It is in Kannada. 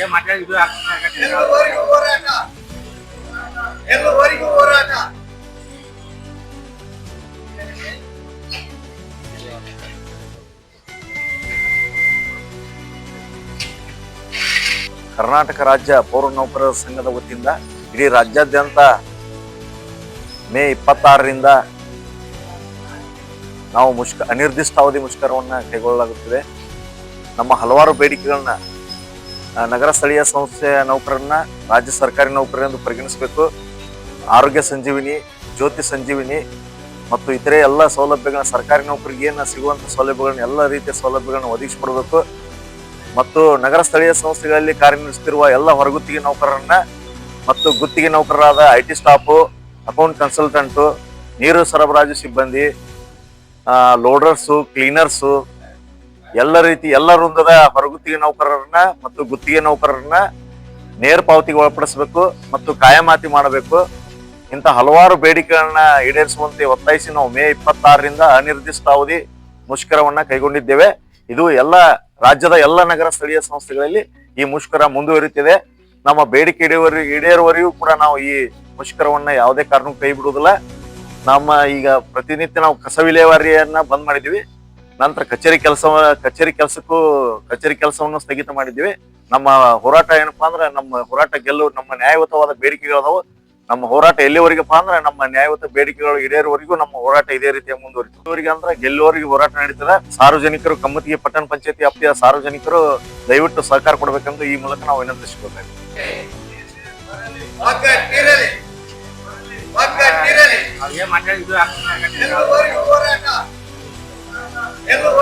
ಏನ್ ಮಾತಾಡಿ ಇದು ಎಲ್ಲವರೆಗೂ ಹೋರಾಟ. ಎಲ್ಲವರೆಗೂ ಹೋರಾಟ. ಕರ್ನಾಟಕ ರಾಜ್ಯ ಪೌರ ನೌಕರರ ಸಂಘದ ವತಿಯಿಂದ ಇಡೀ ರಾಜ್ಯಾದ್ಯಂತ ಮೇ ಇಪ್ಪತ್ತಾರರಿಂದ ನಾವು ಮುಷ್ಕ ಅನಿರ್ದಿಷ್ಟಾವಧಿ ಮುಷ್ಕರವನ್ನು ಕೈಗೊಳ್ಳಲಾಗುತ್ತದೆ. ನಮ್ಮ ಹಲವಾರು ಬೇಡಿಕೆಗಳನ್ನ ನಗರ ಸ್ಥಳೀಯ ಸಂಸ್ಥೆಯ ನೌಕರರನ್ನ ರಾಜ್ಯ ಸರ್ಕಾರಿ ನೌಕರರೆಂದು ಪರಿಗಣಿಸಬೇಕು. ಆರೋಗ್ಯ ಸಂಜೀವಿನಿ, ಜ್ಯೋತಿ ಸಂಜೀವಿನಿ ಮತ್ತು ಇತರೆ ಎಲ್ಲ ಸೌಲಭ್ಯಗಳನ್ನ ಸರ್ಕಾರಿ ನೌಕರಿಗೆ ಏನು ಸಿಗುವಂಥ ಸೌಲಭ್ಯಗಳನ್ನ ಎಲ್ಲ ರೀತಿಯ ಸೌಲಭ್ಯಗಳನ್ನ ಒದಗಿಸಿಕೊಡ್ಬೇಕು ಮತ್ತು ನಗರ ಸ್ಥಳೀಯ ಸಂಸ್ಥೆಗಳಲ್ಲಿ ಕಾರ್ಯನಿರ್ವಹಿಸುತ್ತಿರುವ ಎಲ್ಲ ಹೊರಗುತ್ತಿಗೆ ನೌಕರರನ್ನ ಮತ್ತು ಗುತ್ತಿಗೆ ನೌಕರರಾದ I T staff, account consultant, ನೀರು ಸರಬರಾಜು ಸಿಬ್ಬಂದಿ ಲೋಡರ್ಸು, ಕ್ಲೀನರ್ಸು ಎಲ್ಲ ರೀತಿ ಎಲ್ಲ ವೃಂದದ ಹೊರಗುತ್ತಿಗೆ ನೌಕರರನ್ನ ಮತ್ತು ಗುತ್ತಿಗೆ ನೌಕರರನ್ನ ನೇರ ಪಾವತಿಗೆ ಒಳಪಡಿಸಬೇಕು ಮತ್ತು ಕಾಯಮಾತಿ ಮಾಡಬೇಕು. ಇಂಥ ಹಲವಾರು ಬೇಡಿಕೆಗಳನ್ನ ಈಡೇರಿಸುವಂತೆ ಒತ್ತಾಯಿಸಿ ನಾವು ಮೇ ಇಪ್ಪತ್ತಾರರಿಂದ ಅನಿರ್ದಿಷ್ಟ ಅವಧಿ ಮುಷ್ಕರವನ್ನ ಕೈಗೊಂಡಿದ್ದೇವೆ. ಇದು ಎಲ್ಲ ರಾಜ್ಯದ ಎಲ್ಲ ನಗರ ಸ್ಥಳೀಯ ಸಂಸ್ಥೆಗಳಲ್ಲಿ ಈ ಮುಷ್ಕರ ಮುಂದುವರಿಯುತ್ತಿದೆ. ನಮ್ಮ ಬೇಡಿಕೆ ಈಡೇವರಿ, ಈಡೇರುವವರೆಗೂ ಕೂಡ ನಾವು ಈ ಮುಷ್ಕರವನ್ನ ಯಾವುದೇ ಕಾರಣಕ್ಕೂ ಕೈ ಬಿಡುವುದಿಲ್ಲ. ನಮ್ಮ ಈಗ ಪ್ರತಿನಿತ್ಯ ನಾವು ಕಸ ವಿಲೇವಾರಿಯನ್ನ ಬಂದ್ ಮಾಡಿದ್ವಿ ನಂತರ ಕಚೇರಿ ಕೆಲಸ ಕಚೇರಿ ಕೆಲಸಕ್ಕೂ ಕಚೇರಿ ಕೆಲಸವನ್ನು ಸ್ಥಗಿತ ಮಾಡಿದ್ದೀವಿ ನಮ್ಮ ಹೋರಾಟ ಏನಪ್ಪಾ ಅಂದ್ರೆ ನಮ್ಮ ಹೋರಾಟ ಗೆಲ್ಲು ನಮ್ಮ ನ್ಯಾಯಯುತವಾದ ಬೇಡಿಕೆಗಳದಾವು ನಮ್ಮ ಹೋರಾಟ ಎಲ್ಲಿವರೆಗಪ್ಪ ಅಂದ್ರೆ ನಮ್ಮ ನ್ಯಾಯಯುತ ಬೇಡಿಕೆಗಳು ಈಡೇರುವವರೆಗೂ ನಮ್ಮ ಹೋರಾಟ ಇದೇ ರೀತಿಯ ಮುಂದುವರಿತು ಇದುವರೆಗೆ ಅಂದ್ರೆ ಗೆಲ್ಲುವವರೆಗೆ ಹೋರಾಟ ನಡೀತದೆ ಸಾರ್ವಜನಿಕರು ಕಮ್ಮತಿಗೆ ಪಟ್ಟಣ ಪಂಚಾಯತಿ ವ್ಯಾಪ್ತಿಯ ಸಾರ್ವಜನಿಕರು ದಯವಿಟ್ಟು ಸಹಕಾರ ಕೊಡಬೇಕೆಂದು ಈ ಮೂಲಕ ನಾವು ವಿನಂತಿಸಿಕೊಳ್ತೇವೆ Hello.